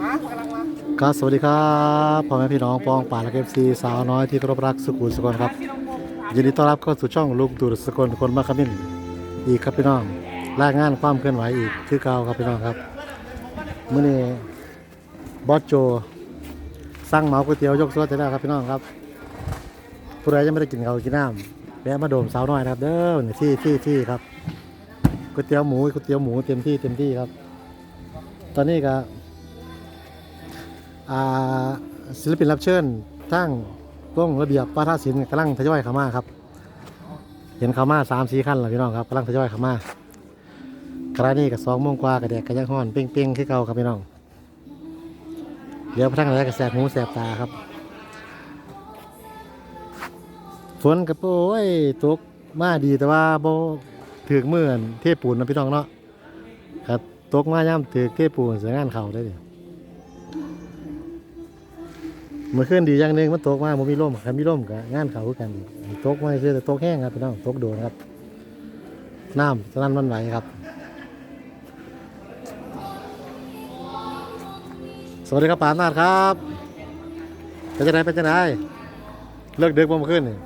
ครับสวัสดีครับพ่อแม่พี่น้องปองป่าและเอฟซีสาวน้อยที่เคารพรักสุขุมสกลครับยินดีต้อนรับเข้าสู่ช่องลูกตูดสกลคนมาขมิ้นอีกครับพี่น้องรายงานความเคลื่อนไหวอีกคือเก่าครับพี่น้องครับเมื้อนี้บอสโจสั่งเหมาก๋วยเตี๋ยวยกซดจะได้ครับพี่น้องครับผู้ใดยังไม่ได้กินข้ากินน้ำแวะมาโดมสาวน้อยนะครับ เด้อที่ที่ที่ครับก๋วยเตี๋ยวหมูก๋วยเตี๋ยวหมูเต็มที่เต็มที่ครับ ตอนนี้ก็ ศิลปินรับเชิญทั้งวงระเบียบวัฒนศิลป์กำลังทยอยเข้ามาครับ เห็นเข้ามาสามสี่ขั้นแล้วพี่น้องครับกำลังทยอยเข้ามากระนี้กับสองโมงกว่ากระแดกกระยังห้อนเป้งเป้งๆคือเก่าครับพี่น้องเดี๋ยวพระทั้งอะไรกระแสบหูแสบตาครับฝนกระโปรยตกมาดีแต่ว่าโบถือกมืออนเทปูนนะพี่น้องเนาะครับตกมาย่ำถือเทปูนเสียงานเข่าได้ดิ เมื่อคืนดีอย่างหนึ่งมันตกมาบ่มีร่มคันมีร่มก็งานเขาคือกันตกมาคือแต่ตกแห้งครับพี่น้องตกโดนครับน้ำสนั่นหวันไหวครับ สวัสดีครับปานาดครับเป็นจะไดเป็นจะไดเลิกเดึกบ่เมื่อคืนนี่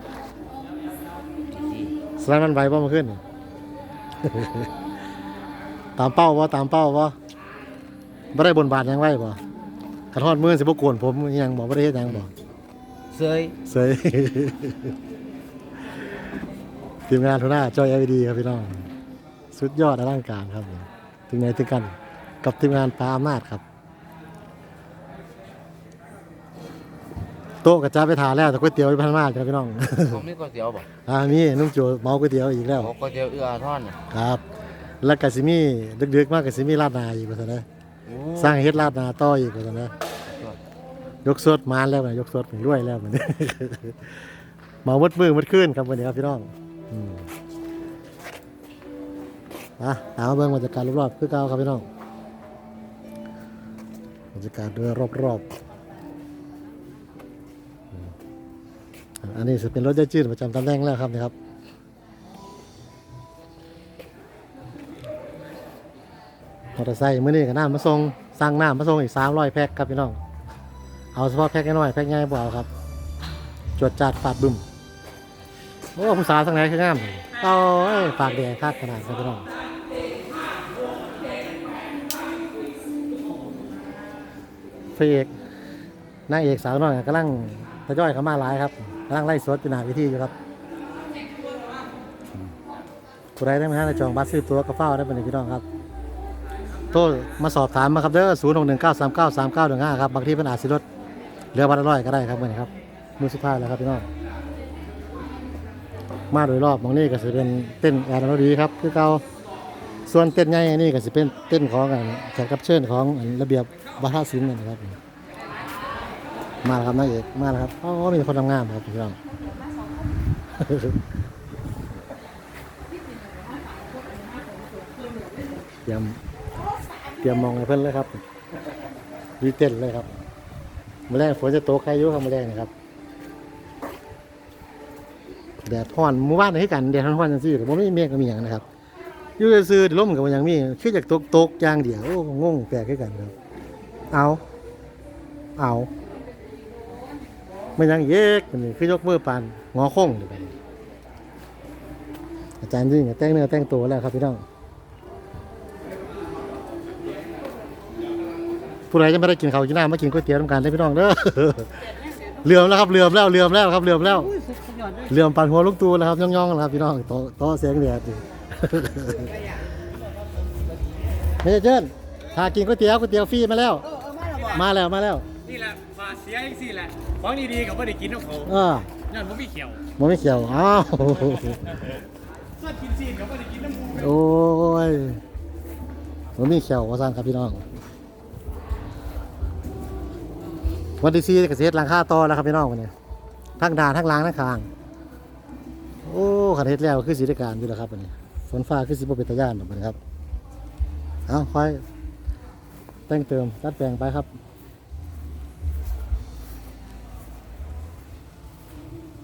สนั่นหวันไหวบ่เมื่อคืนนี่ตามเป้าบ่ตามเป้าบ่บ่ได้บนบาทยังไหวบ่ ขันทอดมือสิบกวนผมอิหยังบอกว่าได้เฮ็ดหยังบอกเซยเสย ทีมงานทุน่าจอยเอวีดีครับพี่น้อง สุดยอดอลังการครับผมถึงไหนถึงกัน กับทีมงานปลาอำนาจครับ โต๊ะกระจายไปทานแล้วแต่ก๋วยเตี๋ยวไปพันมากครับพี่น้อง ผมมีก๋วยเตี๋ยวบ่อ่ามีนุ่มโจเมาก๋วยเตี๋ยวอีกแล้วโอ้ก๋วยเตี๋ยวเอื้ออาทอนน่ะครับ แล้วกะสิมีดึกๆมากกะสิมีราดหนาอีกว่าซั่นนะโอ้ สร้างเฮ็ดราดหนาต่ออีกว่าซั่นนะยกสดมาแล้วนะยกสดถึงด้วยแล้วมันเมามืดมือมืดขึ้นครับวันนี้ครับพี่น้องอืมอะตามมาเบิ่งบรรยากาศรอบๆคือเก่าครับพี่น้องบรรยากาศโดยรอบๆอืมอันนี้จะเป็นรถยาจืดประจำตำแหน่งแล้วครับนี่ครับ มอเตอร์ไซค์มื่อนี้กับน้ำมาส่งสั่งน้ำมาส่งอีกสามร้อยแพ็คครับพี่น้อง เอาเฉพาะแพ็กน้อยแพ็กง่ายบ่เอาครับ จวดจัดฟาดบึ้มโอ้ผู้สาวทางไหนคืองามโอ้ยปากแดงคาดขนาดครับพี่น้องพระเอกนางเอกสาวน้อยกำลังทยอยเข้ามาหลายครับกำลังไล่สดอยู่หน้าวิธีอยู่ครับผู้ใดได้ไหมฮะในจองบัตรซื้อตัวกระเฝ้าได้เป็นพี่น้องครับ โทรมาสอบถามมาครับเด้อศูนย์หกหนึ่งเก้าสามเก้าสามเก้าหนึ่งห้าครับบางทีเป็นอาจสิรถเหลือวันละร้อยก็ได้ครับเมื่อนี้ครับมือสุดท้ายแล้วครับพี่น้องมาโดยรอบมองนี้ก็จะเป็นเต้นแอนอดีครับคือเก่าส่วนเต้นใหญ่อันนี้ก็จะเป็นเต้นของอันแขกรับเชิญของระเบียบวัฒนศิลป์นะครับ มาแล้วครับนางเอกมาแล้วครับอ๋อมีคนทำงานครับพี่น้องยม เตรียมมองให้เพิ่นเลยครับดีเต้นเลยครับมาแรงฝนจะตกใครอยู่ครับมาแรงนะครับแดดร้อนมู่บ้านให้กันแดดร้อนๆจังซี่ก็บ่มีเมฆก็มีหยังนะครับยู่ซื่อๆลมก็บ่หยังมีคือจากตกตกยางเดียวโอ้งงแปลกคือกันครับ เอาเอาไมันยังเยกอันนี่คือยกมือปานงอคงไปอาจารย์ยิ่งแต่งเนื้อแต่งตัวแล้วครับพี่น้อง ผู้ใดจะไม่ได้กินข้าวกินน้ำมากินก๋วยเตี๋ยวน้ำกันได้อพี่น้องเด้อเลื่อมแล้วครับเลื่อมแล้วเลื่อมแล้วครับเลื่อมแล้วเลื่อมปั่นหัวลูกตูแล้วครับย่องๆแล้วครับพี่น้องต่อต่อเสียงแดดอยู่ไม่ใช่เจิ้นถ้ากินก๋วยเตี๋ยวก๋วยเตี๋ยวฟรีมาแล้ว มาแล้วมาแล้วนี่แหละฝาเสียจังสี่แหละของดีๆกับว่าได้กินของเขาเออนั่นผมไม่เขียวมันไม่เขียวอ้าวส่วนกินซีนกับว่าได้กินน้ำมูกโอ้ยมันมีเขียวว่าสั่งครับพี่น้อง วันที่สี่เกษตรหลังค่าต่อแล้วครับพี่น้องวันนี้ทั้งด่านทั้งล้างทั้งคาง โอ้ขันเฮ็ดแล้วคือสีได้การอยู่แล้วครับวันนี้ฝนฟ้าคือสีบเป็นตะย่านแบบนี้ครับเอาค่อยแต่งเติมตัดแปลงไปครับ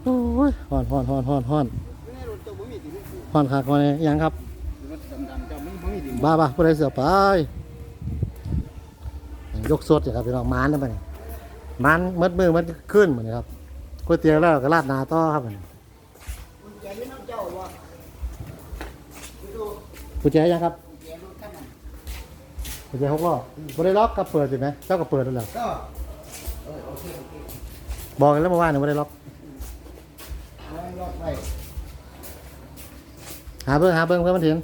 โอ้ยฮ้อนฮ้อนฮ้อนฮ้อนฮ้อนฮ้อนคักมาเนี่ยยังครับบ้าบ้าผู้ใดเสือไปยกสดนะครับพี่น้องมานนะมัน มานมัดมือมัดขึ้นเหมือนครับก๋วยเตี๋ยวแล้วก็ราดหนาต่อครับมันกุญแจยังครับกุญแจหกล้อบได้ล็อกก็เปิดสิไหมเจ้าก็เปิดแล้วเหรอก็บอกกันแล้วเมื่อวานเนี่ยไม่ได้ล็อกเอาล็อกไว้หาเบิ้งหาเบิ้งเพื่อมันถึง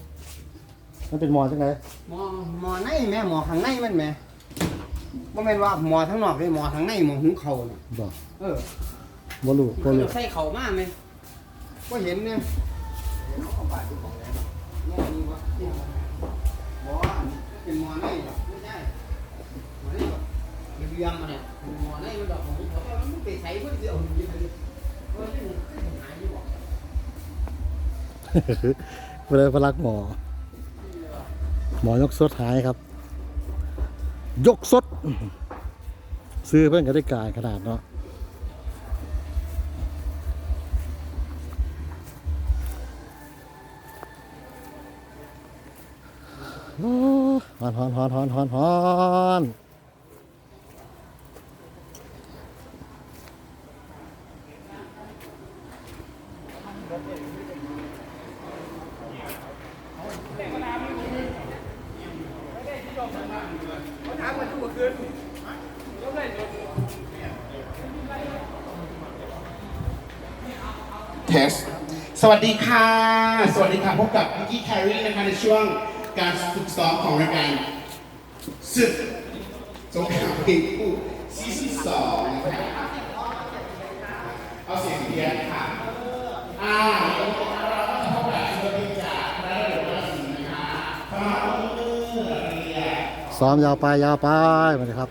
มันเป็นหมอจังไงหมอหมอในแม่หมอข้างในมันแม่ บ่แม่นว่าหมอทั้งนอกเลยหมอทั้งในหมอหุงข้าวน่ะบอกเออบ่รู้บ่รู้ใส่ข้าวมาแม่บ่เห็นเนี่ยเอาบาดที่ของแล้วเนี่ยนี่วะเนี่ยบ่เป็นหมอในหรอกไม่ใช่หมอในหรอกเรียงๆมาเนี่ยหมอในมันดอกของเขาแต่มันไปใส่เพิ่นสิเอาอยู่ไปเออนี่มันหายอยู่บ่เวลาพลักหมอ หมอยกสดหายครับ ยกสด ซื้อเพื่อนก็ได้กายขนาดเนาะโอ้ฮอนฮอนฮอนฮอนฮอนฮอน ทสสวัสดีค่ะ สวัสดีค่ะ พบกับพิกกี้แครีนะคะในช่วงการฝึกซ้อมของรายการศึกสงครามเพลงคู่ซีซั่นสองนะคะเอาเสียงเดียนค่ะ อ่าแล้วก็เราก็จะพบกับศิลปินจากคณะระดับราศีนะคะฟ้ามือเรียซ้อมยาวไปยาวไปมาเลยครับ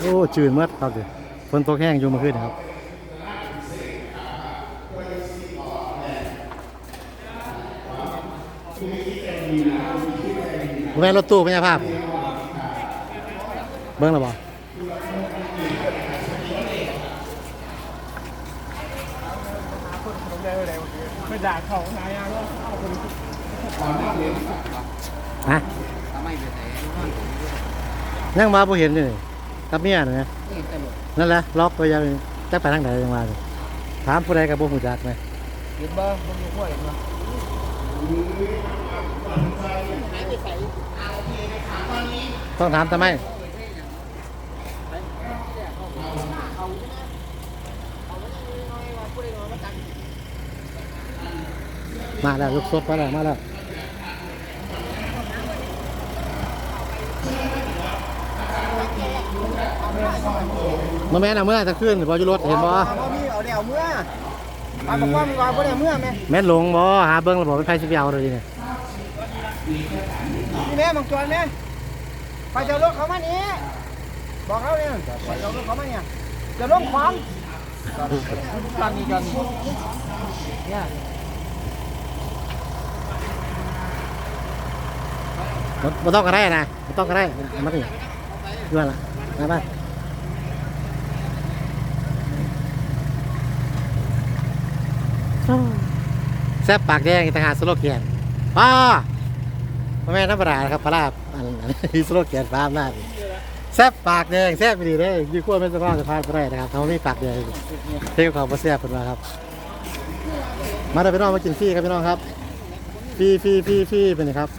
โอ้จืดมื่อครับดิ ฝนตกแห้งอยู่เมื่อคืนนะครับแม่นรถตู้ไม่ใช่ภาพ เบิ้งแล้วบ่ไปด่าเขานายยังว่าเอาคนฮะทำไมไปใส่ยังมาบ่เห็นเลยกับเมียนะนี่ตลก นั่นแหละล็อกไปยังจะไปทางไหนยังมาเลยถามผู้ใดกับบ่ฮู้จักไหมเห็นบ่บ่มีขั้วเห็นบ่หายไปใส่ต้องถามทำไมมาแล้วยกสดมาแล้วมาแล้ว มาแม่นเอาเมื่อจะขึ้นบออยู่รถเห็นบ่บ่มีเอาเดี๋ยวเมื่อปาบอกว่ามีว่าบ่ได้เมื่อแม่แม่นหลงบ่หาเบิ้งแล้วบอกเป็นไผสิไปเอาเลยเนี่ยนี่แม่บางจวนแม่ไปเจอรถเขามานี่บอกเขาเนี่ยไปเจอรถเขามาเนี่ยจะลงของตอนนี้จอนเนี่ยบ่บ่ต้องกระไรนะบ่ต้องกระไรมาดิด้วยล่ะมาบ้าน แซ่บปากแดงอีกต่างหากสโลแกนป้าพ่อแม่ธรรมดาครับพระราบอันนี้สโลแกนฟ้าอำนาแซ่บปากแดงแซ่บไปดีเลยยี่ขั้วเป็นสภาพสภาพไปได้นะครับเขาไม่ปากแดงเท่กับเขาบ่แซ่บเป็นมาครับ มาเด้พี่น้องมากินฟรีครับพี่น้องครับฟรีฟรีฟรีฟรีเป็นไงครับ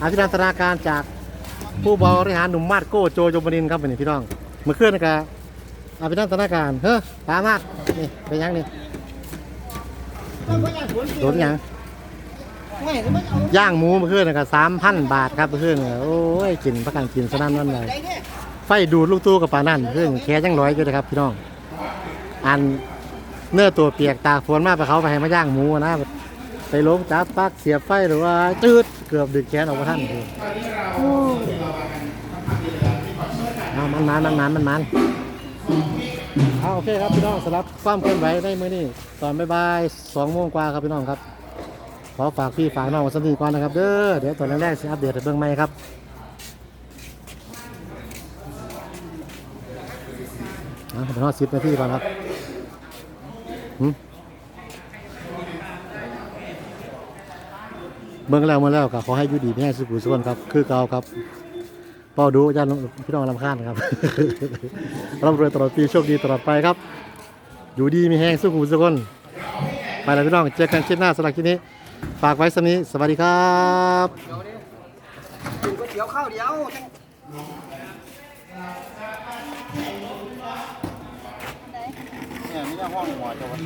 อภินันทนาการจากผู้บริหารหนุ่มมาดโก้โจโยมนินครับเป็นพี่น้องมาเมื่อนนะกะอภินันทนาการเฮ้อปามาดนี่เป็นยังนี่ โดนยังไม่ก็มันเอาย่างหมูเมื่อคืนนะกะสามพันบาทครับเมื่อคืนเนี่ยโอ้ยกินประกันกินสนั่นนั่นเลยใจเนี่ยไฟดูดลูกตู้กับปานนั่นเพื่อนแค่ยังร้อยอยู่นะครับพี่น้อง อันเนื้อตัวเปียกตากฝนมาไปเขาไปให้มาย่างหมูนะไปลงจับปลักเสียบไฟหรือว่าจืดเกือบดึกแขนออกมาท่านเลยเอามันมันมันมันมันมันเอาโอเคครับพี่น้องสำหรับความเคลื่อนไหวในมื้อนี้ตอนบ่ายๆสองโมงกว่าครับพี่น้องครับ ขอฝากพี่ฝากน้องไว้สักนิก่อนนะครับเด้อเดี๋ยวตอนแรกๆสิอัปเดตให้เบิ่งใหม่ครับนะเป็นฮอดสิบนาทีก่อนครับหืมเบิ่งแล้วมาแล้วก็ขอให้อยู่ดีมีให้สุขุสุขนครับ คือเก่าครับ เป้าดูอาจารย์พี่น้องลำคาญครับร่ำรวยตลอดปีโชคดีตลอดไปครับ อยู่ดีมีแห้งสุขุสุขนไปแล้วพี่น้องเจอกันคลิปหน้าสำหรับคลิปนี้ ฝากไว้สำนี้สวัสดีครับกินก๋วยเตี๋ยวข้าวเดียวเนี่ยมีแต่ห้องหัวจะวัน